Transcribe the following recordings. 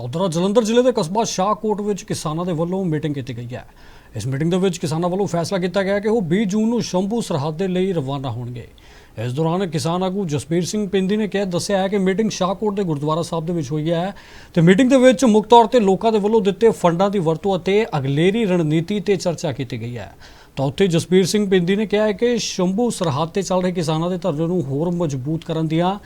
ਉਧਰ ਜਲੰਧਰ ਜ਼ਿਲ੍ਹੇ ਦੇ ਕਸਬਾ ਸ਼ਾਹਕੋਟ ਵਿੱਚ ਕਿਸਾਨਾਂ ਦੇ ਵੱਲੋਂ ਮੀਟਿੰਗ ਕੀਤੀ ਗਈ ਹੈ। ਇਸ ਮੀਟਿੰਗ ਦੇ ਵਿੱਚ ਕਿਸਾਨਾਂ ਵੱਲੋਂ ਫੈਸਲਾ ਕੀਤਾ ਗਿਆ ਕਿ ਉਹ 20 ਜੂਨ ਨੂੰ ਸ਼ੰਭੂ ਸਰਹੱਦ ਦੇ ਲਈ ਰਵਾਨਾ ਹੋਣਗੇ। ਇਸ ਦੌਰਾਨ ਕਿਸਾਨ ਆਗੂ ਜਸਬੀਰ ਸਿੰਘ ਪਿੰਦੀ ਨੇ ਕਿਹਾ, ਦੱਸਿਆ ਹੈ ਕਿ ਮੀਟਿੰਗ ਸ਼ਾਹਕੋਟ ਦੇ ਗੁਰਦੁਆਰਾ ਸਾਹਿਬ ਦੇ ਵਿੱਚ ਹੋਈ ਹੈ ਤੇ ਮੀਟਿੰਗ ਦੇ ਵਿੱਚ ਮੁੱਖ ਤੌਰ ਤੇ ਲੋਕਾਂ ਦੇ ਵੱਲੋਂ ਦਿੱਤੇ ਫੰਡਾਂ ਦੀ ਵਰਤੋਂ ਅਤੇ ਅਗਲੇਰੀ ਰਣਨੀਤੀ ਤੇ ਚਰਚਾ ਕੀਤੀ ਗਈ ਹੈ। ਤਾਂ ਉੱਥੇ ਜਸਬੀਰ ਸਿੰਘ ਪਿੰਦੀ ਨੇ ਕਿਹਾ ਹੈ ਕਿ ਸ਼ੰਭੂ ਸਰਹੱਦ ਤੇ ਚੱਲ ਰਹੇ ਕਿਸਾਨਾਂ ਦੇ ਧਰਨੇ ਨੂੰ ਹੋਰ ਮਜ਼ਬੂਤ ਕਰਨ ਦੀਆਂ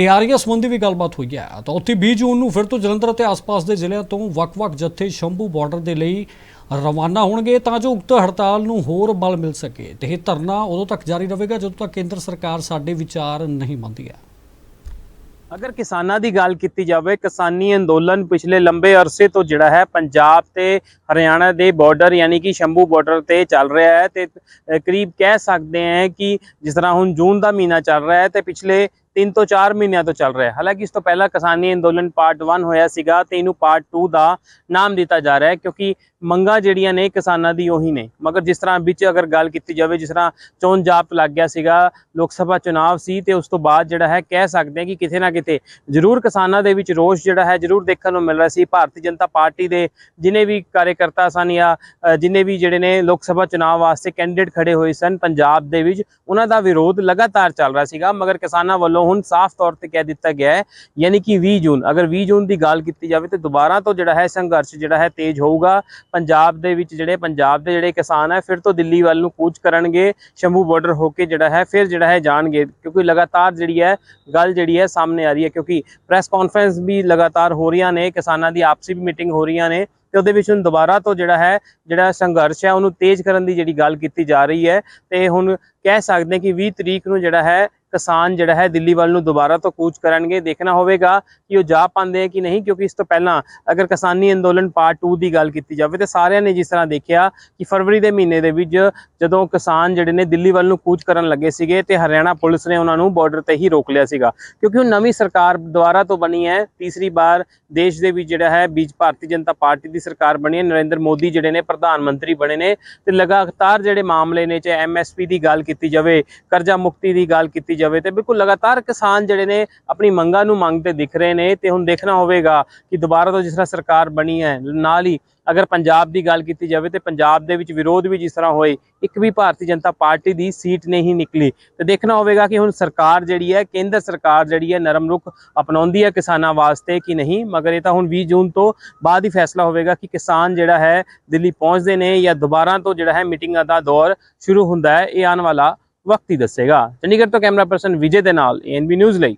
ਤਿਆਰੀਆਂ ਸੰਬੰਧੀ ਵੀ ਗੱਲਬਾਤ ਹੋਈ ਹੈ। ਤਾਂ ਉੱਥੇ 20 ਜੂਨ ਨੂੰ ਫਿਰ ਤੋਂ ਜਲੰਧਰ ਅਤੇ ਆਸ-ਪਾਸ ਦੇ ਜ਼ਿਲ੍ਹਿਆਂ ਤੋਂ ਵੱਖ-ਵੱਖ ਜੱਥੇ ਸ਼ੰਭੂ ਬਾਰਡਰ ਦੇ ਲਈ ਰਵਾਨਾ ਹੋਣਗੇ ਤਾਂ ਜੋ ਉਕਤ ਹੜਤਾਲ ਨੂੰ ਹੋਰ ਬਲ ਮਿਲ ਸਕੇ। ਤੇ ਇਹ ਧਰਨਾ ਉਦੋਂ ਤੱਕ ਜਾਰੀ ਰਹੇਗਾ ਜਦੋਂ ਤੱਕ ਕੇਂਦਰ ਸਰਕਾਰ ਸਾਡੇ ਵਿਚਾਰ ਨਹੀਂ ਮੰਨਦੀ ਹੈ। ਅਗਰ ਕਿਸਾਨਾਂ ਦੀ ਗੱਲ ਕੀਤੀ ਜਾਵੇ, ਕਿਸਾਨੀ ਅੰਦੋਲਨ ਪਿਛਲੇ ਲੰਬੇ ਅਰਸੇ ਤੋਂ ਜਿਹੜਾ ਹੈ ਪੰਜਾਬ ਤੇ ਹਰਿਆਣਾ ਦੇ ਬਾਰਡਰ ਯਾਨੀ ਕਿ ਸ਼ੰਭੂ ਬਾਰਡਰ ਤੇ ਚੱਲ ਰਿਹਾ ਹੈ ਤੇ ਕਰੀਬ ਕਹਿ ਸਕਦੇ ਹਾਂ ਕਿ ਜਿਸ ਤਰ੍ਹਾਂ ਹੁਣ ਜੂਨ ਦਾ ਮਹੀਨਾ ਚੱਲ ਰਿਹਾ ਹੈ ਤੇ ਪਿਛਲੇ 3 ਤੋਂ 4 ਮਹੀਨਿਆਂ ਤੋਂ ਚੱਲ ਰਿਹਾ ਹੈ। ਹਾਲਾਂਕਿ ਇਸ ਤੋਂ ਪਹਿਲਾਂ ਕਿਸਾਨੀ ਅੰਦੋਲਨ ਪਾਰਟ 1 ਹੋਇਆ ਸੀਗਾ ਤੇ ਇਹਨੂੰ ਪਾਰਟ 2 ਦਾ ਨਾਮ ਦਿੱਤਾ ਜਾ ਰਿਹਾ ਹੈ ਕਿਉਂਕਿ ਮੰਗਾਂ ਜਿਹੜੀਆਂ ਨੇ ਕਿਸਾਨਾਂ ਦੀ ਉਹੀ ਨੇ। ਮਗਰ ਜਿਸ ਤਰ੍ਹਾਂ ਵਿੱਚ ਅਗਰ ਗੱਲ ਕੀਤੀ ਜਾਵੇ ਜਿਸ ਤਰ੍ਹਾਂ ਚੋਣ ਜਾਪ ਲੱਗ ਗਿਆ ਸੀਗਾ ਲੋਕ ਸਭਾ ਚੁਣਾਵ ਸੀ ਤੇ ਉਸ ਤੋਂ ਬਾਅਦ ਜਿਹੜਾ ਹੈ ਕਹਿ ਸਕਦੇ ਹਾਂ ਕਿ ਕਿਤੇ ਨਾ ਕਿਤੇ ਜ਼ਰੂਰ ਕਿਸਾਨਾਂ ਦੇ ਵਿੱਚ ਰੋਸ਼ ਜਿਹੜਾ ਹੈ ਜ਼ਰੂਰ ਦੇਖਣ ਨੂੰ ਮਿਲ ਰਿਹਾ ਸੀ। ਭਾਰਤੀ ਜਨਤਾ ਪਾਰਟੀ ਦੇ ਜਿਨੇ ਵੀ ਕਾਰਜਕਰਤਾ ਸਨ ਜਾਂ ਅ, ਜਿਨੇ ਵੀ ਜਿਹੜੇ ਨੇ ਲੋਕ ਸਭਾ ਚੁਣਾਵ ਵਾਸਤੇ ਕੈਂਡੀਡੇਟ ਖੜੇ ਹੋਏ ਸਨ ਪੰਜਾਬ ਦੇ ਵਿੱਚ ਉਹਨਾਂ ਦਾ ਵਿਰੋਧ ਲਗਾਤਾਰ ਚੱਲ ਰਿਹਾ ਸੀਗਾ। ਮਗਰ ਕਿਸਾਨਾਂ ਵੱਲੋਂ ਹੁਣ ਸਾਫ਼ ਤੌਰ ਤੇ ਕਹਿ ਦਿੱਤਾ ਗਿਆ ਹੈ, ਯਾਨੀ ਕਿ 20 ਜੂਨ। ਅਗਰ 20 ਜੂਨ ਦੀ ਗੱਲ ਕੀਤੀ ਜਾਵੇ ਤੇ ਦੁਬਾਰਾ ਤੋਂ ਜਿਹੜਾ ਹੈ ਸੰਘਰਸ਼ ਜਿਹੜਾ ਹੈ ਤੇਜ਼ ਹੋਊਗਾ। ਪੰਜਾਬ ਦੇ ਵਿੱਚ ਜਿਹੜੇ ਪੰਜਾਬ ਦੇ ਜਿਹੜੇ ਕਿਸਾਨ ਹੈ, ਫਿਰ ਤੋਂ ਦਿੱਲੀ ਵੱਲ ਨੂੰ ਕੂਚ ਕਰਨਗੇ, ਸ਼ੰਭੂ ਬਾਰਡਰ ਹੋ ਕੇ ਜਿਹੜਾ ਹੈ, ਫਿਰ ਜਿਹੜਾ ਹੈ ਜਾਣਗੇ। ਕਿਉਂਕਿ ਲਗਾਤਾਰ ਜਿਹੜੀ ਹੈ, ਗੱਲ ਜਿਹੜੀ ਹੈ ਸਾਹਮਣੇ ਆ ਰਹੀ ਹੈ। ਕਿਉਂਕਿ ਪ੍ਰੈਸ ਕਾਨਫਰੰਸ ਵੀ ਲਗਾਤਾਰ ਹੋ ਰਹੀਆਂ ਨੇ, ਕਿਸਾਨਾਂ ਦੀ ਆਪਸੀ ਵੀ ਮੀਟਿੰਗ ਹੋ ਰਹੀਆਂ ਨੇ, ਤੇ ਉਹਦੇ ਵਿੱਚ ਹੁਣ ਦੁਬਾਰਾ ਤੋਂ ਜਿਹੜਾ ਹੈ, ਜਿਹੜਾ ਸੰਘਰਸ਼ ਹੈ, ਉਹਨੂੰ ਤੇਜ਼ ਕਰਨ ਦੀ ਜਿਹੜੀ ਗੱਲ ਕੀਤੀ ਜਾ ਰਹੀ ਹੈ। ਤੇ ਹੁਣ ਕਹਿ ਸਕਦੇ ਹਾਂ ਕਿ 20 ਤਰੀਕ ਨੂੰ ਜਿਹੜਾ ਹੈ ਕਿਸਾਨ ਜਿਹੜਾ ਹੈ ਦਿੱਲੀ ਵੱਲ ਨੂੰ ਦੁਬਾਰਾ ਤੋਂ ਕੂਚ ਕਰਨਗੇ। ਦੇਖਣਾ ਹੋਵੇਗਾ ਕਿ ਉਹ ਜਾ ਪਾਉਂਦੇ ਹੈ ਕਿ ਨਹੀਂ, ਕਿਉਂਕਿ ਇਸ ਤੋਂ ਪਹਿਲਾਂ ਅਗਰ ਕਿਸਾਨੀ ਅੰਦੋਲਨ ਪਾਰਟ 2 ਦੀ ਗੱਲ ਕੀਤੀ ਜਾਵੇ ਤੇ ਸਾਰਿਆਂ ਨੇ ਜਿਸ ਤਰ੍ਹਾਂ ਦੇਖਿਆ ਕਿ ਫਰਵਰੀ ਦੇ ਮਹੀਨੇ ਦੇ ਵਿੱਚ ਜਦੋਂ ਕਿਸਾਨ ਜਿਹੜੇ ਨੇ ਦਿੱਲੀ ਵੱਲ ਨੂੰ ਕੂਚ ਕਰਨ ਲੱਗੇ ਸੀਗੇ ਤੇ ਹਰਿਆਣਾ ਪੁਲਿਸ ਨੇ ਉਹਨਾਂ ਨੂੰ ਬਾਰਡਰ ਤੇ ਹੀ ਰੋਕ ਲਿਆ ਸੀਗਾ। ਕਿਉਂਕਿ ਉਹ ਨਵੀਂ ਸਰਕਾਰ ਦੁਆਰਾ ਤੋਂ ਬਣੀ ਹੈ। ਤੀਸਰੀ ਵਾਰ ਦੇਸ਼ ਦੇ ਵਿੱਚ ਜਿਹੜਾ ਹੈ ਬੀਜ ਭਾਰਤੀ ਜਨਤਾ ਪਾਰਟੀ ਦੀ ਸਰਕਾਰ ਬਣੀ ਹੈ। ਨਰਿੰਦਰ ਮੋਦੀ ਜਿਹੜੇ ਨੇ ਪ੍ਰਧਾਨ ਮੰਤਰੀ ਬਣੇ ਨੇ ਤੇ ਲਗਾਤਾਰ ਜਿਹੜੇ ਮਾਮਲੇ ਨੇ, ਚਾਹੇ ਐਮਐਸਪੀ ਦੀ ਗੱਲ ਕੀਤੀ ਜਾਵੇ, ਕਰਜ਼ਾ ਮੁਕਤੀ ਦੀ ਗੱਲ ਕੀਤੀ ਜਾਵੇ ਤੇ ਬਿਲਕੁਲ ਲਗਾਤਾਰ ਕਿਸਾਨ ਜਿਹੜੇ ਨੇ ਆਪਣੀ ਮੰਗਾਂ ਨੂੰ ਮੰਗਦੇ ਦਿਖ ਰਹੇ ਨੇ ਤੇ ਹੁਣ ਦੇਖਣਾ ਹੋਵੇਗਾ ਕਿ ਦੁਬਾਰਾ ਤੋਂ ਜਿਸ ਤਰ੍ਹਾਂ ਸਰਕਾਰ ਬਣੀ ਹੈ, ਨਾਲ ਹੀ ਅਗਰ ਪੰਜਾਬ ਦੀ ਗੱਲ ਕੀਤੀ ਜਾਵੇ ਤੇ ਪੰਜਾਬ ਦੇ ਵਿੱਚ ਵਿਰੋਧ ਵੀ ਜਿਸ ਤਰ੍ਹਾਂ ਹੋਏ, ਇੱਕ ਵੀ ਭਾਰਤੀ ਜਨਤਾ ਪਾਰਟੀ ਦੀ ਸੀਟ ਨਹੀਂ ਨਿਕਲੀ। ਤੇ ਦੇਖਣਾ ਹੋਵੇਗਾ ਕਿ ਹੁਣ ਸਰਕਾਰ ਜਿਹੜੀ ਹੈ, ਕੇਂਦਰ ਸਰਕਾਰ ਜਿਹੜੀ ਹੈ ਨਰਮ ਰੁਖ ਅਪਣਾਉਂਦੀ ਹੈ ਕਿਸਾਨਾਂ ਵਾਸਤੇ ਕਿ ਨਹੀਂ, ਮਗਰ ਇਹ ਤਾਂ ਹੁਣ 20 ਜੂਨ ਤੋਂ ਬਾਅਦ ਹੀ ਫੈਸਲਾ ਹੋਵੇਗਾ ਕਿ ਕਿਸਾਨ ਜਿਹੜਾ ਹੈ ਦਿੱਲੀ ਪਹੁੰਚਦੇ ਨੇ ਜਾਂ ਦੁਬਾਰਾ ਤੋਂ ਜਿਹੜਾ ਹੈ ਮੀਟਿੰਗਾਂ ਦਾ ਦੌਰ ਸ਼ੁਰੂ ਹੁੰਦਾ ਹੈ, ਇਹ ਆਉਣ ਵਾਲਾ ਵਕਤ ਹੀ ਦੱਸੇਗਾ। ਚੰਡੀਗੜ੍ਹ ਤੋਂ ਕੈਮਰਾ ਪਰਸਨ ਵਿਜੇ ਦੇ ਨਾਲ ਐਨਬੀ ਨਿਊਜ਼ ਲਈ।